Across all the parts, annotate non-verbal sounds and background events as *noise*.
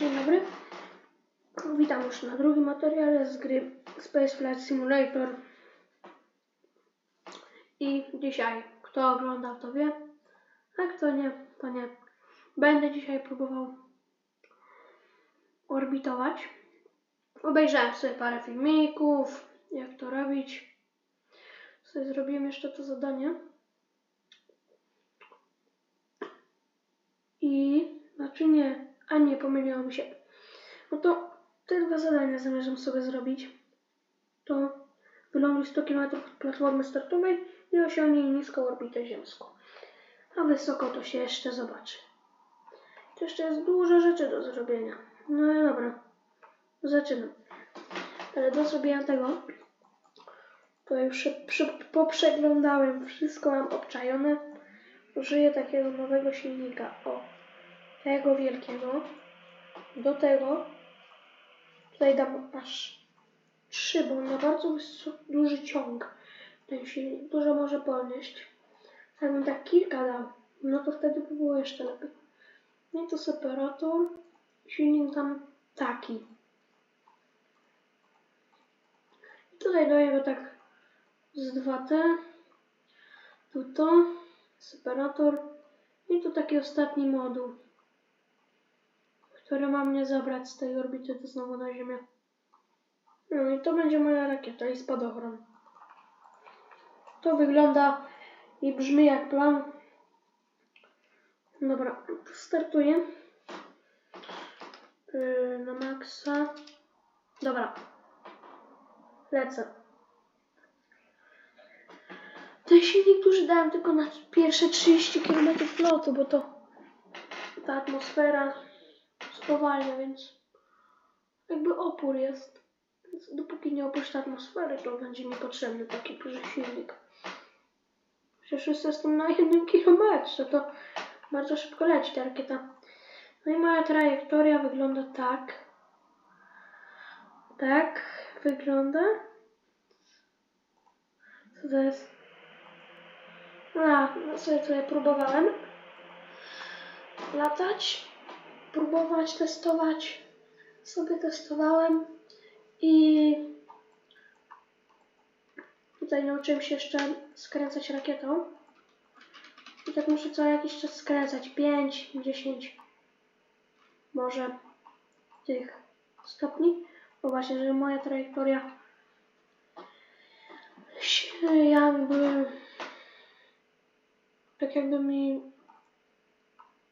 Dzień dobry. Witam już na drugim materiale z gry Space Flight Simulator. I dzisiaj, kto oglądał, to wie, a kto nie, to nie. Będę dzisiaj próbował orbitować. Obejrzałem sobie parę filmików, jak to robić. Sobie zrobiłem jeszcze to zadanie. I, znaczy nie, a nie, pomyliło mi się. No to te dwa zadania zamierzam sobie zrobić. To wyląduj 100 km od platformy startowej i osiągnij niską orbitę ziemską. A wysoko to się jeszcze zobaczy. To jeszcze jest dużo rzeczy do zrobienia. No i dobra, zaczynam. Ale do zrobienia tego to już poprzeglądałem, wszystko mam obczajone. Użyję takiego nowego silnika. O, tego wielkiego. Do tego tutaj dam aż trzy, bo on ma bardzo duży ciąg. Ten silnik dużo może podnieść. Jakbym tak kilka dał, no to wtedy by było jeszcze lepiej. No i to separator. Silnik tam taki. I tutaj daję tak z 2T. Tu to, separator. I tu taki ostatni moduł który ma mnie zabrać z tej orbity do znowu na Ziemię. No i to będzie moja rakieta i spadochron. To wygląda i brzmi jak plan. Dobra, startuję. Yy, na maksa. Dobra. Lecę. Ten silnik duży dałem tylko na pierwsze 30 km lotu, bo to ta atmosfera spowalnia, więc jakby opór jest. Więc dopóki nie opuszczę atmosfery, to będzie mi potrzebny taki duży silnik. Przecież już jestem na jednym kilometrze, to bardzo szybko leci ta rakieta. No i moja trajektoria wygląda tak. Tak wygląda. Co to jest? A, no sobie tutaj próbowałem latać próbować, testować. Sobie testowałem i tutaj nauczyłem się jeszcze skręcać rakietą. I tak muszę co jakiś czas skręcać. 5, 10 może tych stopni. Bo właśnie, że moja trajektoria jakby tak jakby mi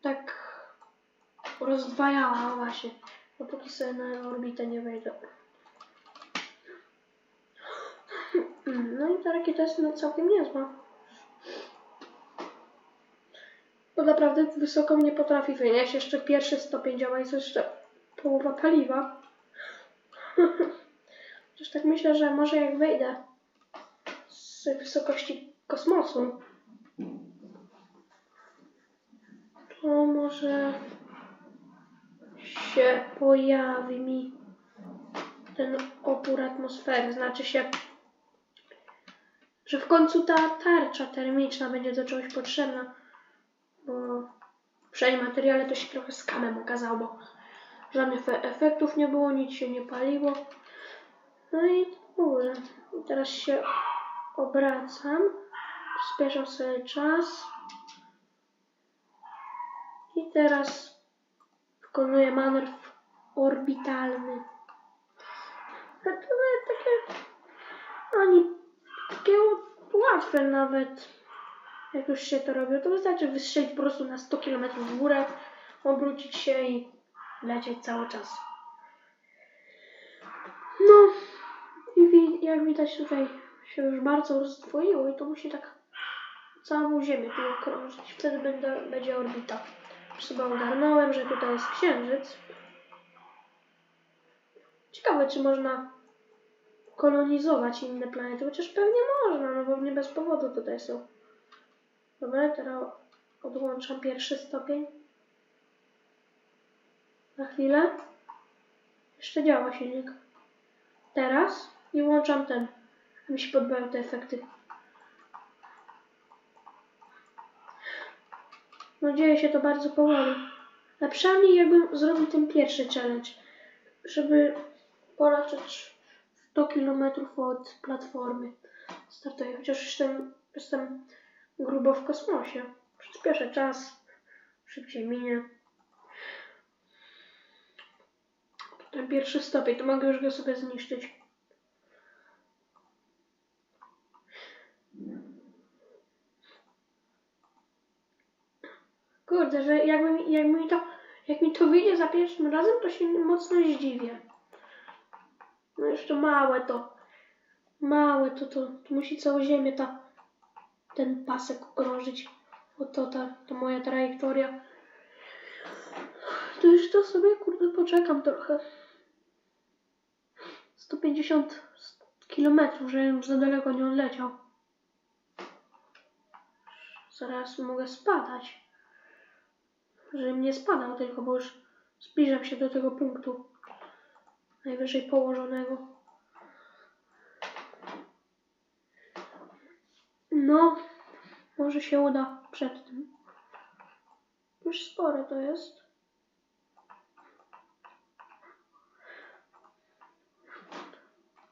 tak rozdwajała właśnie, dopóki sobie na orbitę nie wejdę. No i ta rakieta jest no całkiem niezła. Bo naprawdę wysoko nie potrafi wynieść. Jeszcze pierwszy stopień działa i jest jeszcze połowa paliwa. Chociaż tak myślę, że może jak wejdę z wysokości kosmosu, to może się pojawi mi ten opór atmosfery. Znaczy się, że w końcu ta tarcza termiczna będzie do czegoś potrzebna. Bo w przednim materiale to się trochę skamem okazało, bo żadnych efektów nie było, nic się nie paliło. No i dobrze. I teraz się obracam. Spieszam sobie czas. I teraz wykonuje manewr orbitalny. To nawet takie, ani takie łatwe nawet, jak już się to robi. To wystarczy wystrzelić po prostu na 100 km w górę, obrócić się i lecieć cały czas. No i jak widać tutaj się już bardzo rozdwoiło i to musi tak całą Ziemię tu okrążyć. Wtedy będzie orbita sobie ogarnąłem, że tutaj jest księżyc. Ciekawe, czy można kolonizować inne planety, chociaż pewnie można, no bo nie bez powodu tutaj są. Dobra, teraz odłączam pierwszy stopień. Na chwilę. Jeszcze działa silnik. Teraz i włączam ten. Mi się podobają te efekty. No dzieje się to bardzo powoli. Ale przynajmniej jakbym zrobił ten pierwszy challenge, żeby polecieć 100 km od platformy startuję. Chociaż jestem, jestem grubo w kosmosie. Przyspieszę czas, szybciej minie. Ten pierwszy stopień, to mogę już go sobie zniszczyć. Kurde, że jakby, mi- jakby mi to, jak mi to wyjdzie za pierwszym razem, to się mocno zdziwię. No jeszcze małe to. Małe to, to, to musi całą ziemię ta, ten pasek okrążyć. O to ta, to moja trajektoria. To już to sobie kurde poczekam trochę. 150 kilometrów, żebym za daleko nie odleciał. Zaraz mogę spadać. Żebym nie spadał tylko, bo już zbliżam się do tego punktu najwyżej położonego. No, może się uda przed tym. Już spore to jest.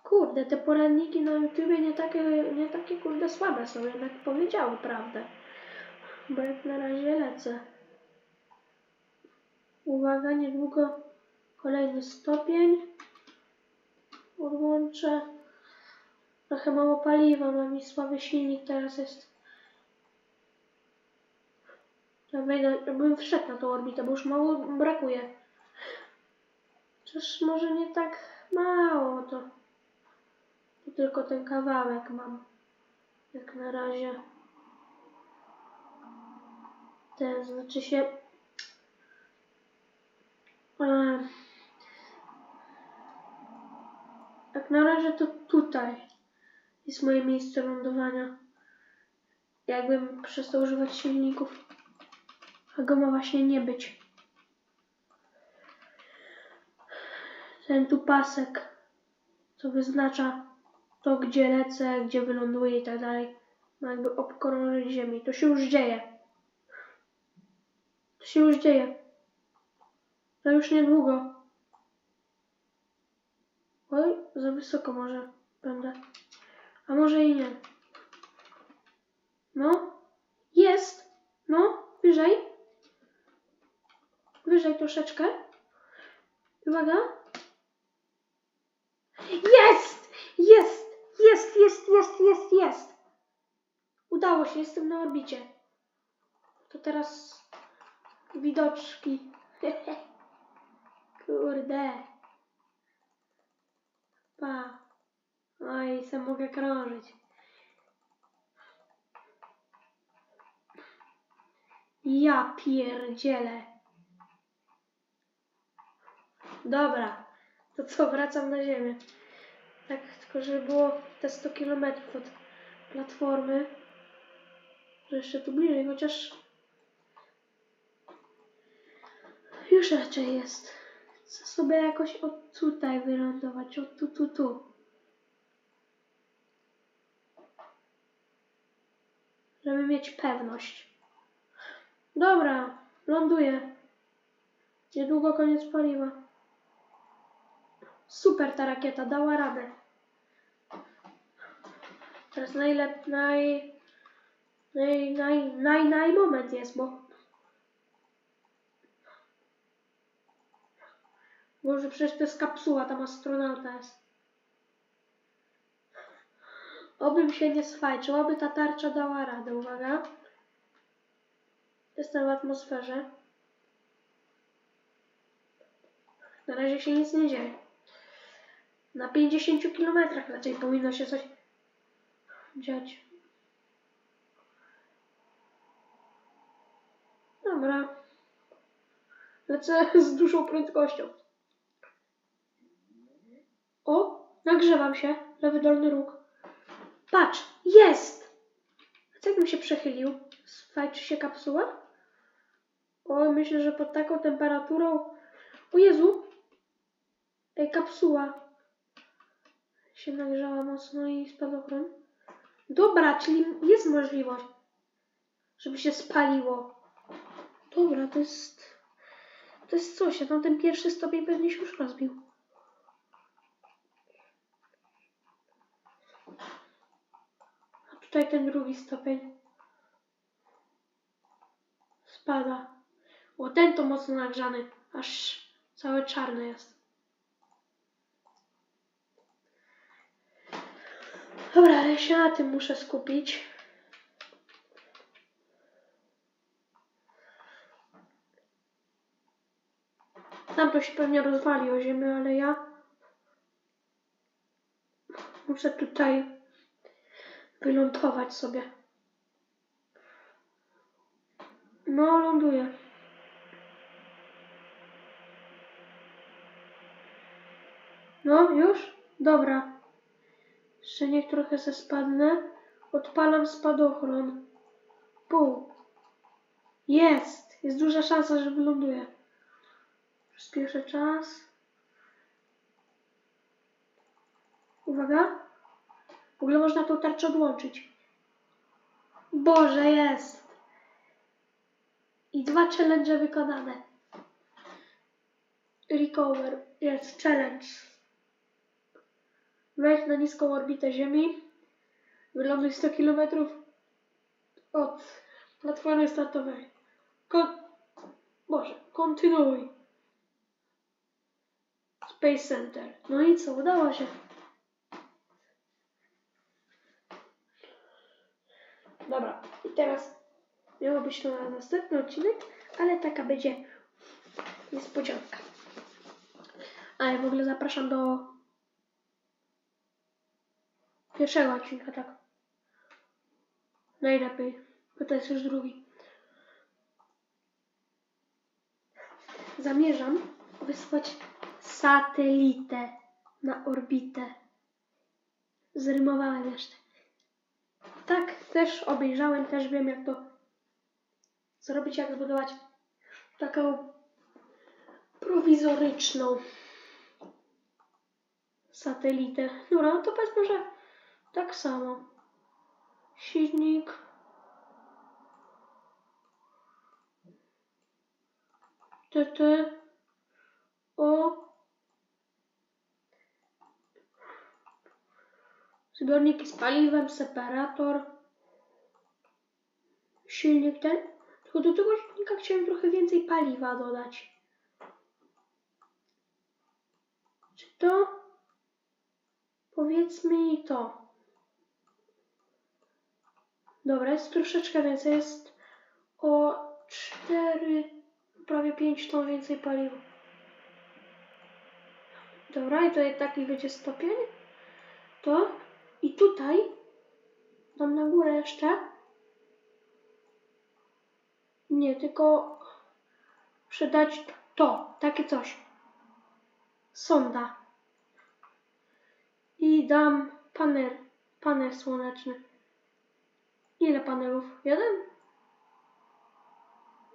Kurde, te poranniki na YouTubie nie takie, nie takie kurde słabe są, jednak powiedziały prawdę. Bo jak na razie lecę. Uwaga, niedługo kolejny stopień. Odłączę. Trochę mało paliwa, mam i słaby silnik teraz jest. Ja wejdę, bym wszedł na tą orbitę, bo już mało brakuje. Chociaż może nie tak mało, to, to tylko ten kawałek mam. Jak na razie. Ten znaczy się. Jak na razie to tutaj jest moje miejsce lądowania. Jakbym przestał używać silników, a go ma właśnie nie być. Ten tu pasek, co wyznacza to, gdzie lecę, gdzie wyląduję i tak dalej, ma jakby obkrążyć ziemię. To się już dzieje. To się już dzieje. To już niedługo. Oj, za wysoko może będę. A może i nie. No, jest. No, wyżej. Wyżej troszeczkę. Uwaga. Jest! Jest! Jest, jest, jest, jest, jest. Udało się, jestem na orbicie. To teraz widoczki. *laughs* Kurde. Pa. Oj, sam mogę krążyć. Ja pierdzielę. Dobra, to co, wracam na ziemię. Tak, tylko żeby było te 100 km od platformy. Że jeszcze tu bliżej, chociaż już raczej jest. Chcę sobie jakoś od tutaj wylądować, od tu, tu, tu. Żeby mieć pewność. Dobra, ląduję. Niedługo koniec paliwa. Super ta rakieta, dała radę. Teraz najlep, naj, naj, naj, naj, naj moment jest, bo Boże, przecież to jest kapsuła, tam astronauta jest. Obym się nie swajczył, oby ta tarcza dała radę, uwaga. Jestem w atmosferze. Na razie się nic nie dzieje. Na 50 kilometrach raczej powinno się coś dziać. Dobra. Lecę z dużą prędkością. O, nagrzewam się. Lewy dolny róg. Patrz, jest! A co jakbym się przechylił? Sfajczy się kapsuła? O, myślę, że pod taką temperaturą... O Jezu! Ej, kapsuła się nagrzała mocno i spadochron. Dobra, czyli jest możliwość, żeby się spaliło. Dobra, to jest... To jest coś, a tam ten pierwszy stopień pewnie się już rozbił. A tutaj ten drugi stopień. Spada. O, ten to mocno nagrzany. Aż cały czarny jest. Dobra, ale się na tym muszę skupić. Tam to się pewnie rozwali o ziemię, ale ja muszę tutaj wylądować sobie. No, ląduję. No, już? Dobra. Jeszcze niech trochę se spadnę. Odpalam spadochron. Pół. Jest! Jest duża szansa, że wyląduję. Przyspieszę czas. Uwaga. W ogóle można tą tarczę odłączyć. Boże, jest! I dwa challenge wykonane. Recover. Jest challenge. Wejdź na niską orbitę Ziemi. Wyląduj 100 km od platformy startowej. Kon... Boże, kontynuuj. Space Center. No i co, udało się. Dobra, i teraz miało być to na następny odcinek, ale taka będzie niespodzianka. Ale w ogóle zapraszam do pierwszego odcinka, tak. Najlepiej, bo to jest już drugi. Zamierzam wysłać satelitę na orbitę. Zrymowałem jeszcze. Tak, też obejrzałem, też wiem jak to zrobić, jak zbudować taką prowizoryczną satelitę. Dobra, no to powiedzmy, że tak samo. Silnik. TT. O. Zbiorniki z paliwem, separator. Silnik ten. Tylko do tego silnika chciałem trochę więcej paliwa dodać. Czy to? Powiedzmy i to. Dobra, jest troszeczkę więcej. Jest o 4, prawie 5 ton więcej paliwa. Dobra, i tutaj taki będzie stopień. To. I tutaj dam na górę jeszcze. Nie, tylko muszę dać to, takie coś. Sonda. I dam panel, panel słoneczny. Ile panelów? Jeden?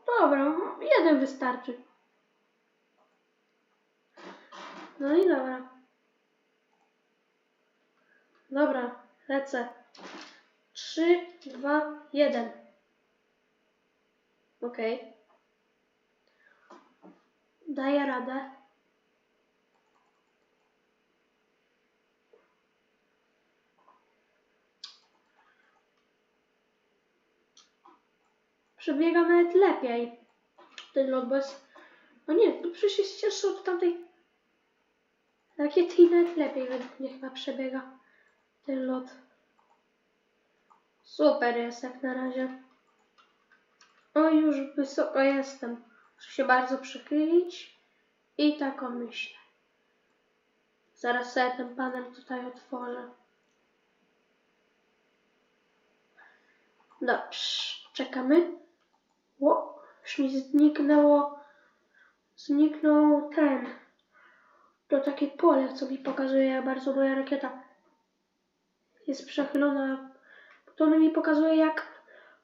Dobra, jeden wystarczy. No i dobra. Dobra, lecę. Trzy, dwa, jeden. Okej. Daję radę. Przebiega nawet lepiej ten lot. No nie, to przecież jest cięższy od tamtej rakiety i nawet lepiej według mnie chyba przebiega ten lot. Super jest jak na razie. O, już wysoko jestem. Muszę się bardzo przychylić i tak myślę. Zaraz sobie ten panel tutaj otworzę. Dobrze, czekamy. O, już mi zniknęło, zniknął ten, to takie pole, co mi pokazuje, bardzo moja rakieta jest przechylona. To ono mi pokazuje, jak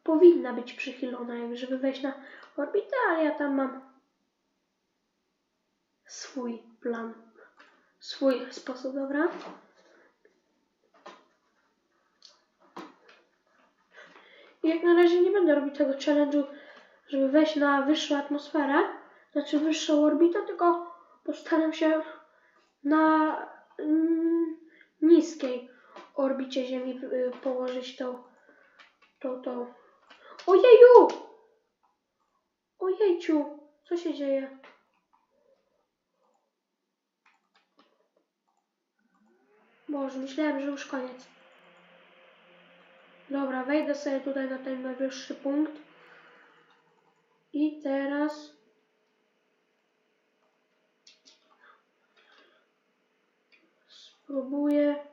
powinna być przychylona, żeby wejść na orbitę, ale ja tam mam swój plan, swój sposób, dobra? I jak na razie nie będę robić tego challenge'u, żeby wejść na wyższą atmosferę, znaczy wyższą orbitę, tylko postaram się na mm, niskiej orbicie Ziemi y, położyć tą, tą, tą. Ojeju! Ojejciu, co się dzieje? Boże, myślałem, że już koniec. Dobra, wejdę sobie tutaj na ten najwyższy punkt. I teraz... Spróbuję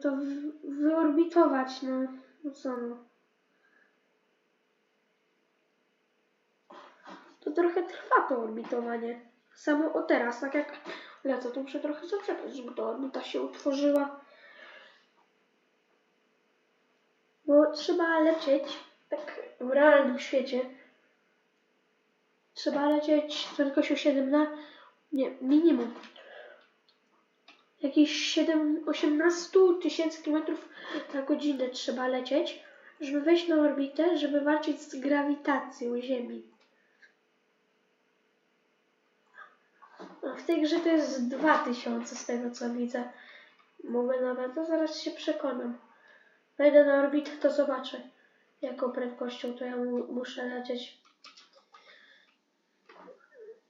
to wy- wyorbitować, no. No co no. To trochę trwa to orbitowanie. Samo o teraz, tak jak lecę, to muszę trochę zaczekać, żeby ta orbita się utworzyła. Bo trzeba lecieć, tak w realnym świecie, trzeba lecieć z prędkością 7 na, nie, minimum. Jakieś 7, 18 tysięcy kilometrów na godzinę trzeba lecieć, żeby wejść na orbitę, żeby walczyć z grawitacją Ziemi. A w tej grze to jest 2000 z tego co widzę. Mówię nawet, to zaraz się przekonam. Wejdę na orbitę, to zobaczę, jaką prędkością to ja mu, muszę lecieć.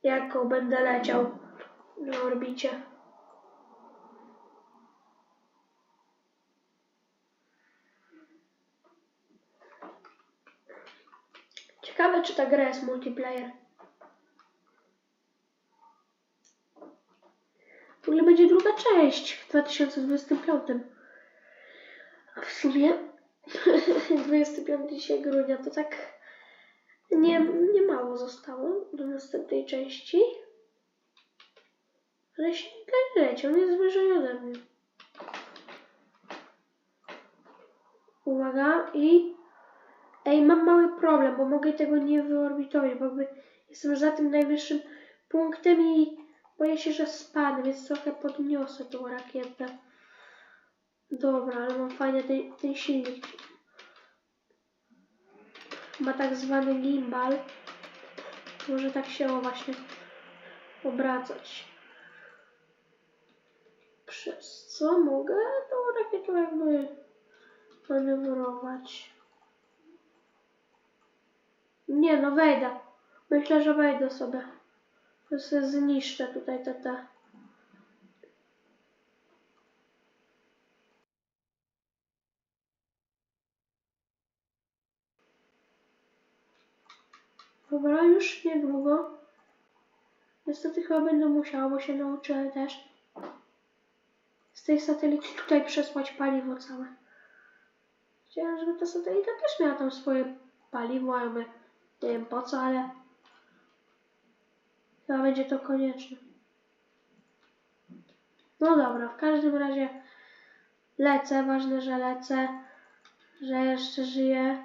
Jaką będę leciał na orbicie. Ciekawe, czy ta gra jest multiplayer. W ogóle będzie druga część w 2025. A w sumie *laughs* 25 dzisiaj grudnia to tak nie, nie mało zostało do następnej części. Ale się leci, on jest wyżej ode mnie. Uwaga i... Problem, bo mogę tego nie wyorbitować, bo jakby jestem za tym najwyższym punktem i boję się, że spadnę, więc trochę podniosę tą rakietę. Dobra, ale mam fajnie ten, ten silnik. Ma tak zwany gimbal. Może tak się o właśnie obracać. Przez co mogę tą rakietą jakby manewrować. Nie no, wejdę. Myślę, że wejdę sobie. To sobie zniszczę tutaj te, te. Dobra, już niedługo. Niestety chyba będę musiała, bo się nauczyłem też z tej satelity tutaj przesłać paliwo całe. Chciałem, żeby ta satelita też miała tam swoje paliwo, my nie wiem po co, ale chyba będzie to konieczne. No dobra, w każdym razie lecę, ważne, że lecę, że jeszcze żyję.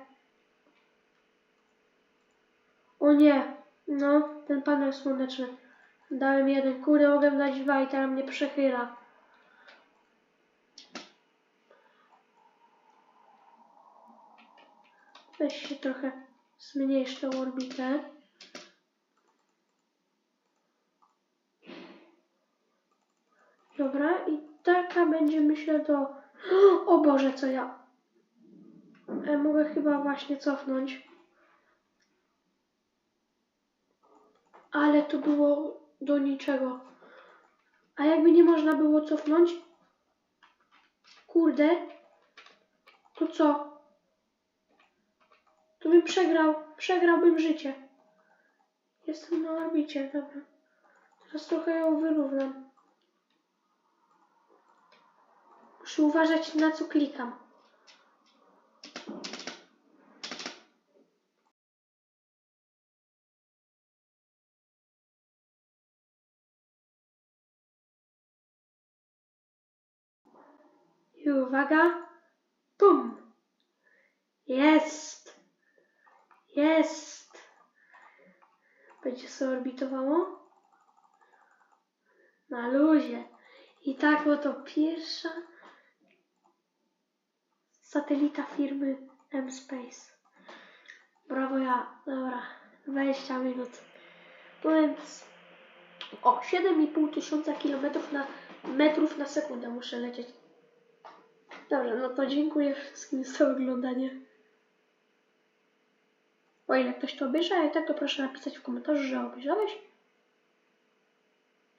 O nie, no, ten panel słoneczny. Dałem jeden, kurde, mogę dać dwa i teraz mnie przechyla. Weź się trochę zmniejsz tą orbitę. Dobra, i taka będzie myślę do... O Boże, co ja... E, mogę chyba właśnie cofnąć. Ale to było do niczego. A jakby nie można było cofnąć? Kurde. To co? Bym przegrał. Przegrałbym życie. Jestem na orbicie, dobra. Teraz trochę ją wyrównam. Muszę uważać na co klikam. I uwaga. Pum. Jest. Jest. Będzie sobie orbitowało. Na luzie. I tak oto pierwsza satelita firmy M-Space. Brawo ja. Dobra. 20 minut. No więc o 7,5 tysiąca kilometrów na metrów na sekundę muszę lecieć. Dobrze, no to dziękuję wszystkim za oglądanie. O ile ktoś to obejrzy, a i tak to proszę napisać w komentarzu, że obejrzałeś.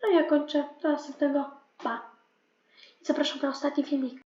No i ja kończę. Do następnego. Pa. I zapraszam na ostatni filmik.